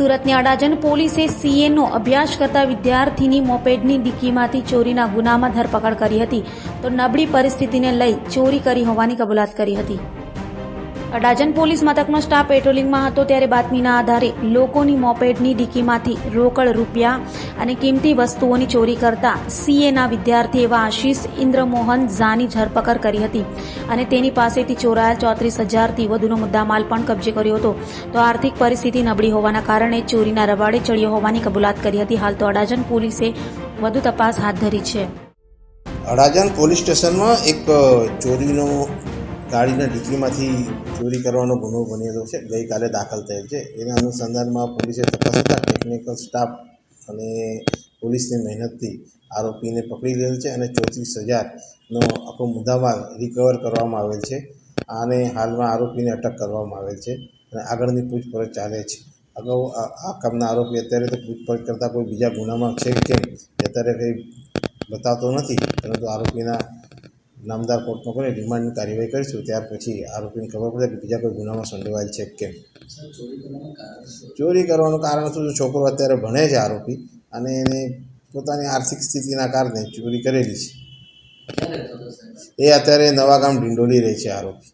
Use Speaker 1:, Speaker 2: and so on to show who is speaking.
Speaker 1: સુરતની અડાજણ પોલીસે સીએનો અભ્યાસ કરતા વિદ્યાર્થીની મોપેડની ડિક્કીમાંથી ચોરીના ગુનામાં ધરપકડ કરી હતી. તો નબળી પરિસ્થિતિને લઈ ચોરી કરી હોવાની કબૂલાત કરી હતી. અડાજણ પોલીસ મથકનો સ્ટાફ પેટ્રોલિંગમાં હતો ત્યારે બાતમીના આધારે લોકોની મોપેડની ડીકીમાંથી રોકડ રૂપિયા અને કિંમતી વસ્તુઓની ચોરી કરતા સીએના વિદ્યાર્થી એવા આશીષ ઇન્દ્રમોહન ઝાની ધરપકડ કરી હતી અને તેની પાસેથી ચોરાયેલ ચોત્રીસ હજારથી વધુનો મુદ્દામાલ પણ કબજે કર્યો હતો. તો આર્થિક પરિસ્થિતિ નબળી હોવાના કારણે ચોરીના રવાડે ચડ્યો હોવાની કબૂલાત કરી હતી. હાલ તો અડાજણ પોલીસે વધુ તપાસ હાથ ધરી છે.
Speaker 2: અડાજણ પોલીસ સ્ટેશનમાં એક ચોરીનો ગાડીના ડિક્કીમાંથી ચોરી કરવાનો ગુનો બનેલો છે. ગઈકાલે દાખલ થયેલ છે. એના અનુસંધાનમાં પોલીસે તપાસ કરતા ટેકનિકલ સ્ટાફ અને પોલીસની મહેનતથી આરોપીને પકડી લીધેલ છે અને ચોત્રીસ હજારનો આખો મુદ્દામાલ રિકવર કરવામાં આવેલ છે. અને હાલમાં આરોપીને અટક કરવામાં આવેલ છે અને આગળની પૂછપરછ ચાલે છે. અગાઉ આ કામના આરોપી અત્યારે તો પૂછપરછ કરતાં કોઈ બીજા ગુનામાં છે કેમ અત્યારે કંઈ બતાવતો નથી, પરંતુ આરોપીના નામદાર કોર્ટમાં કરીને રિમાન્ડની કાર્યવાહી કરીશું, ત્યાર પછી આરોપીને ખબર પડે કે બીજા કોઈ ગુનામાં સંડોવાયેલ છે કેમ ચોરી કરવાનું કારણ શું છોકરો અત્યારે ભણે છે આરોપી અને એને પોતાની આર્થિક સ્થિતિના કારણે ચોરી કરેલી છે. એ અત્યારે નવા ગામ ઢીંડોલી રહે છે આરોપી.